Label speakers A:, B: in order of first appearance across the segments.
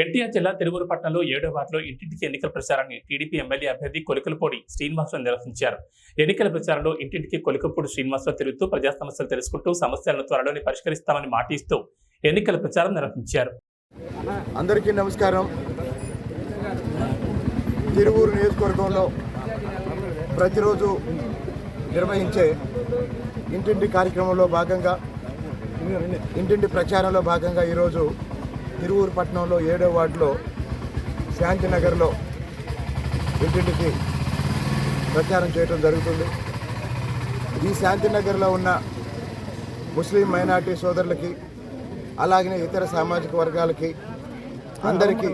A: ఎన్టీఆర్ జిల్లా తిరువూరు పట్టణంలో ఏడో వార్డులో ఇంటింటికి ఎన్నికల ప్రచారాన్ని టీడీపీ ఎమ్మెల్యే అభ్యర్థి కొలికలపూడి శ్రీనివాసరావు నిర్వహించారు. ఎన్నికల ప్రచారంలో ఇంటింటికి కొలికపూడి శ్రీనివాసరావు తిరుగుతూ ప్రజా సమస్యలు తెలుసుకుంటూ సమస్యలను త్వరలోనే పరిష్కరిస్తామని మాటిస్తూ ఎన్నికల ప్రచారం నిర్వహించారు.
B: అందరికీ నమస్కారం. తిరువూరు నియోజకవర్గంలో ప్రతిరోజు నిర్వహించే ఇంటింటి కార్యక్రమంలో భాగంగా ఇంటింటి ప్రచారంలో భాగంగా ఈరోజు తిరువూరు పట్టణంలో ఏడో వార్డులో శాంతినగర్లో ఇంటింటికి ప్రచారం చేయడం జరుగుతుంది. ఈ శాంతినగర్లో ఉన్న ముస్లిం మైనార్టీ సోదరులకి అలాగనే ఇతర సామాజిక వర్గాలకి అందరికీ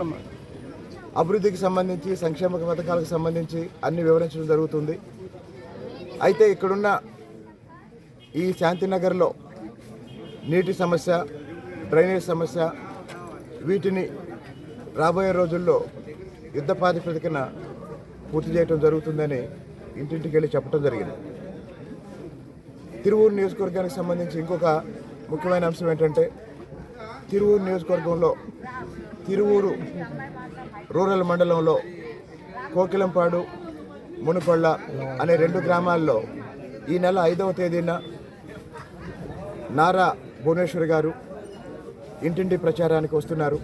B: అభివృద్ధికి సంబంధించి సంక్షేమ పథకాలకు సంబంధించి అన్ని వివరించడం జరుగుతుంది. అయితే ఇక్కడున్న ఈ శాంతినగర్లో నీటి సమస్య డ్రైనేజ్ సమస్య వీటిని రాబోయే రోజుల్లో యుద్ధ ప్రాతిపదికన పూర్తి చేయడం జరుగుతుందని ఇంటింటికి వెళ్ళి చెప్పడం జరిగింది. తిరువూరు నియోజకవర్గానికి సంబంధించి ఇంకొక ముఖ్యమైన అంశం ఏంటంటే తిరువూరు నియోజకవర్గంలో తిరువూరు రూరల్ మండలంలో కోకిలంపాడు మునుపళ్ళ అనే రెండు గ్రామాల్లో ఈ నెల ఐదవ తేదీన నారా భువనేశ్వర్ గారు ఇంటింటి ప్రచారానికి వస్తున్నారు.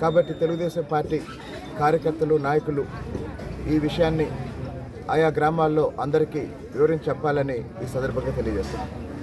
B: కాబట్టి తెలుగుదేశం పార్టీ కార్యకర్తలు నాయకులు ఈ విషయాన్ని ఆయా గ్రామాల్లో అందరికీ వివరించి చెప్పాలని ఈ సందర్భంగా తెలియజేస్తున్నాను